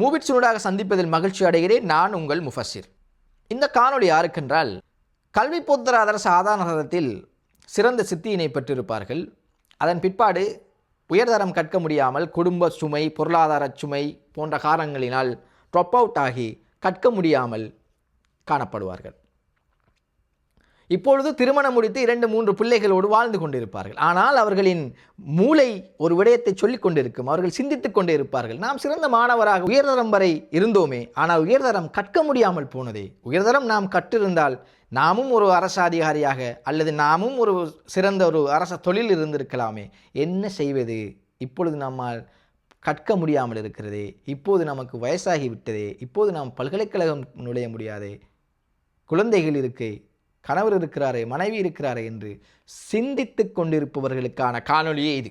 மூவிட்ஸுனூடாக சந்திப்பதில் மகிழ்ச்சி அடைகிறேன் நான் உங்கள் முஃபசிர் இந்த காணொளி யாருக்கென்றால் கல்வி பொத்தராதர சாதாரணத்தில் சிறந்த சித்தியினை பெற்றிருப்பார்கள். அதன் பிற்பாடு உயர்தரம் கற்க முடியாமல் குடும்ப சுமை பொருளாதார சுமை போன்ற காரணங்களினால் ட்ரொப் அவுட் ஆகி கற்க முடியாமல் காணப்படுவார்கள். இப்பொழுது திருமணம் முடித்து இரண்டு மூன்று பிள்ளைகளோடு வாழ்ந்து கொண்டிருப்பார்கள். ஆனால் அவர்களின் மூளை ஒரு விடயத்தை சொல்லிக் கொண்டிருக்கும் அவர்கள் சிந்தித்துக் கொண்டே இருப்பார்கள் நாம் சிறந்த மாணவராக உயர்தரம் வரை இருந்தோமே ஆனால் உயர்தரம் கற்க முடியாமல் போனதே. உயர்தரம் நாம் கற்றிருந்தால் நாமும் ஒரு அரசு அதிகாரியாக அல்லது நாமும் ஒரு சிறந்த ஒரு அரச தொழில் இருந்திருக்கலாமே. என்ன செய்வது? இப்பொழுது நம்மால் கற்க முடியாமல் இருக்கிறதே. இப்போது நமக்கு வயசாகிவிட்டதே இப்போது நாம் பல்கலைக்கழகம் நுழைய முடியாதே. குழந்தைகள் இருக்கே. கணவர் இருக்கிறாரே மனைவி இருக்கிறாரே என்று சிந்தித்து கொண்டிருப்பவர்களுக்கான காணொலியே இது.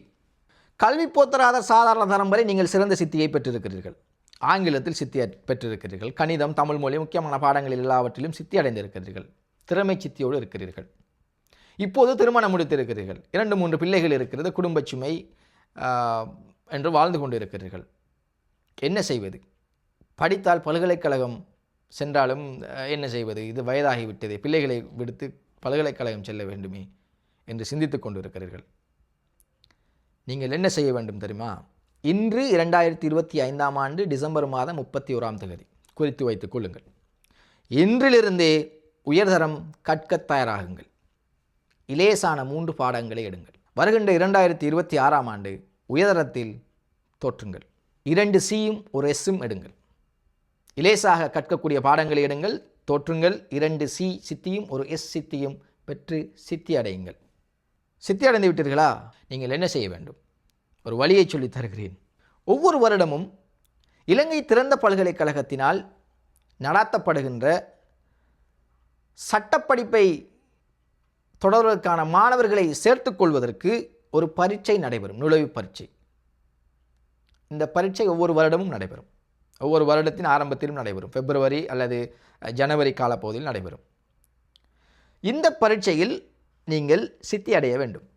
கல்வி போத்தராத சாதாரண தரம் வரை நீங்கள் சிறந்த சித்தியை பெற்றிருக்கிறீர்கள். ஆங்கிலத்தில் சித்தி பெற்றிருக்கிறீர்கள். கணிதம் தமிழ் மொழி முக்கியமான பாடங்களில் எல்லாவற்றிலும் சித்தி அடைந்திருக்கிறீர்கள். திறமை சித்தியோடு இருக்கிறீர்கள். இப்போது திருமணம் முடித்திருக்கிறீர்கள். இரண்டு மூன்று பிள்ளைகள் இருக்கிறது. குடும்ப சுமை என்று வாழ்ந்து கொண்டிருக்கிறீர்கள். என்ன செய்வது? படித்தால் பல்கலைக்கழகம் சென்றாலும் என்ன செய்வது? இது வயதாகிவிட்டது. பிள்ளைகளை விடுத்து பல்கலைக்கழகம் செல்ல வேண்டுமே என்று சிந்தித்து கொண்டிருக்கிறீர்கள். நீங்கள் என்ன செய்ய வேண்டும் தெரியுமா? இன்று இரண்டாயிரத்தி இருபத்தி ஐந்தாம் ஆண்டு டிசம்பர் மாதம் முப்பத்தி ஓராம் தேதி குறித்து வைத்துக் கொள்ளுங்கள். இன்றிலிருந்தே உயர்தரம் கற்க தயாராகுங்கள். இலேசான மூன்று பாடங்களை எடுங்கள். வருகின்ற இரண்டாயிரத்தி இருபத்தி ஆறாம் ஆண்டு உயர்தரத்தில் தோற்றுங்கள். இரண்டு சியும் ஒரு எஸ்ஸும் எடுங்கள். இலேசாக கற்கக்கூடிய பாடங்களை எடுங்கள். தோற்றுங்கள். இரண்டு சி சித்தியும் ஒரு எஸ் சித்தியும் பெற்று சித்தி அடையுங்கள். சித்தி அடைந்து விட்டீர்களா? நீங்கள் என்ன செய்ய வேண்டும்? ஒரு வழியை சொல்லித் தருகிறேன். ஒவ்வொரு வருடமும் இலங்கை திறந்த பல்கலைக்கழகத்தினால் நடாத்தப்படுகின்ற சட்டப்படிப்பை தொடர்வதற்கான மாணவர்களை சேர்த்துக்கொள்வதற்கு ஒரு பரீட்சை நடைபெறும். நுழைவு பரீட்சை. இந்த பரீட்சை ஒவ்வொரு வருடமும் நடைபெறும். ஒவ்வொரு வருடத்தின் ஆரம்பத்திலும் நடைபெறும். பிப்ரவரி அல்லது ஜனவரி காலப்பகுதியில் நடைபெறும். இந்த பரீட்சையில் நீங்கள் சித்தி அடைய வேண்டும்.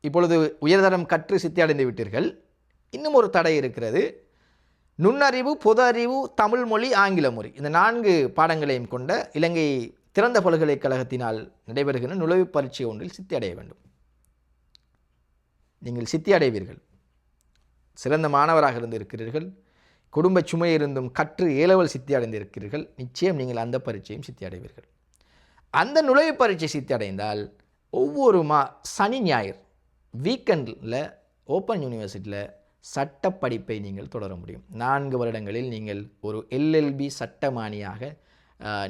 இப்பொழுது உயர்தரம் கற்று சித்தி அடைந்து விட்டீர்கள். இன்னும் ஒரு தடை இருக்கிறது. நுண்ணறிவு பொது அறிவு தமிழ் மொழி ஆங்கில மொழி. இந்த நான்கு பாடங்களையும் கொண்ட இலங்கை திறந்த பல்கலைக்கழகத்தினால் நடைபெறுகின்ற நுழைவுப் பரீட்சை ஒன்றில் சித்தி அடைய வேண்டும். நீங்கள் சித்தி அடைவீர்கள். சிறந்த மாணவராக இருந்திருக்கிறீர்கள். குடும்ப சுமை இருந்தும் கற்று ஏலவல் சித்தி அடைந்திருக்கிறீர்கள் நிச்சயம் நீங்கள் அந்த பரீட்சையும் சித்தி அடைவீர்கள். அந்த நுழைவுப் பரீட்சை சித்தி அடைந்தால் ஒவ்வொரு மா சனி ஞாயிறு வீக்கெண்டில் ஓப்பன் யூனிவர்சிட்டியில் சட்ட படிப்பை நீங்கள் தொடர முடியும். நான்கு வருடங்களில் நீங்கள் ஒரு எல்எல்பி சட்டமானியாக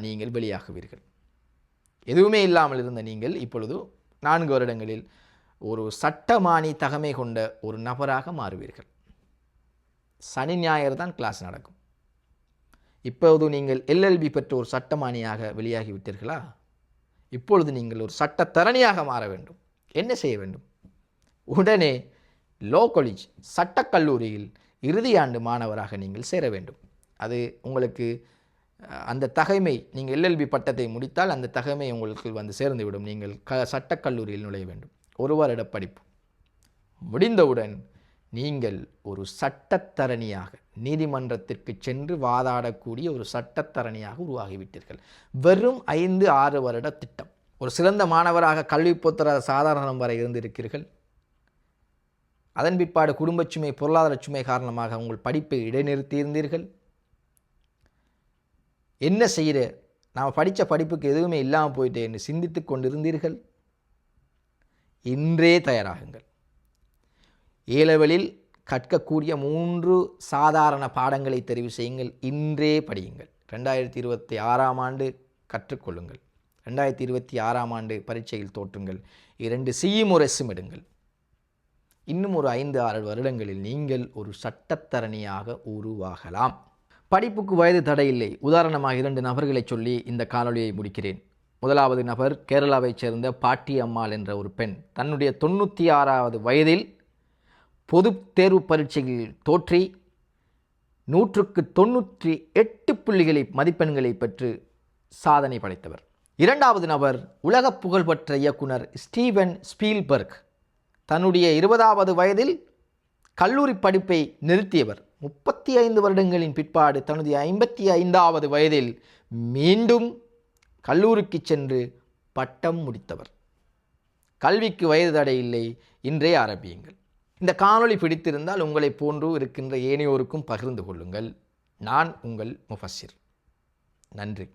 நீங்கள் வெளியாகுவீர்கள். எதுவுமே இல்லாமல் இருந்த நீங்கள் இப்பொழுது நான்கு வருடங்களில் ஒரு சட்டமானி தகமை கொண்ட ஒரு நபராக மாறுவீர்கள். சனி ஞாயிறு தான் கிளாஸ் நடக்கும். இப்போது நீங்கள் எல்எல்பி பெற்ற ஒரு சட்டமானியாக வெளியாகிவிட்டீர்களா இப்பொழுது நீங்கள் ஒரு சட்டத்தரணியாக மாற வேண்டும். என்ன செய்ய வேண்டும்? உடனே லோ காலேஜ் சட்டக்கல்லூரியில் இறுதியாண்டு மாணவராக நீங்கள் சேர வேண்டும். அது உங்களுக்கு அந்த தகைமை நீங்கள் எல்எல்பி பட்டத்தை முடித்தால் அந்த தகைமை உங்களுக்கு வந்து சேர்ந்துவிடும். நீங்கள் க சட்டக்கல்லூரியில் நுழைய வேண்டும். ஒரு வருட படிப்பு. முடிந்தவுடன் நீங்கள் ஒரு சட்டத்தரணியாக நீதிமன்றத்திற்கு சென்று வாதாடக்கூடிய ஒரு சட்டத்தரணியாக உருவாகிவிட்டீர்கள். வெறும் ஐந்து ஆறு வருட திட்டம். ஒரு சிறந்த மாணவராக கல்வி பொத்தர சாதாரணம் வரை இருந்திருக்கிறீர்கள். அதன் பிற்பாடு குடும்பச் சுமை பொருளாதார சுமை காரணமாக உங்கள் படிப்பை இடைநிறுத்தியிருந்தீர்கள். என்ன செய்கிற நாம் படித்த படிப்புக்கு எதுவுமே இல்லாமல் போயிட்டே என்று சிந்தித்து கொண்டிருந்தீர்கள். இன்றே தயாராகுங்கள். ஏலவெளில் கற்கக்கூடிய மூன்று சாதாரண பாடங்களை தெரிவு செய்யுங்கள். இன்றே படியுங்கள். ரெண்டாயிரத்தி இருபத்தி ஆறாம் ஆண்டு கற்றுக்கொள்ளுங்கள். ரெண்டாயிரத்தி இருபத்தி ஆறாம் ஆண்டு பரீட்சையில் தோற்றுங்கள். இரண்டு சியும் ஒரு எடுங்கள். இன்னும் ஒரு ஐந்து ஆறு வருடங்களில் நீங்கள் ஒரு சட்டத்தரணியாக உருவாகலாம். படிப்புக்கு வயது தடையில்லை. உதாரணமாக இரண்டு நபர்களை சொல்லி இந்த காணொலியை முடிக்கிறேன். முதலாவது நபர் கேரளாவைச் சேர்ந்த பாட்டி அம்மாள் என்ற ஒரு பெண். தன்னுடைய தொண்ணூற்றி ஆறாவது வயதில் பொதுத் தேர்வு பரீட்சையில் தோற்றி நூற்றுக்கு தொண்ணூற்றி எட்டு புள்ளிகளை மதிப்பெண்களை பெற்று சாதனை படைத்தவர். இரண்டாவது நபர் உலக புகழ்பெற்ற இயக்குனர் ஸ்டீவன் ஸ்பீல்பர்க். தன்னுடைய இருபதாவது வயதில் கல்லூரி படிப்பை நிறுத்தியவர். முப்பத்தி ஐந்து வருடங்களின் பிற்பாடு தனது ஐம்பத்தி ஐந்தாவது வயதில் மீண்டும் கல்லூரிக்கு சென்று பட்டம் முடித்தவர். கல்விக்கு வயது தடை இல்லை இன்றே ஆரம்பியுங்கள். இந்த காணொளி பிடித்திருந்தால் உங்களைப் போன்று இருக்கின்ற ஏனையோருக்கும் பகிர்ந்து கொள்ளுங்கள். நான் உங்கள் முஃபசிர் நன்றி.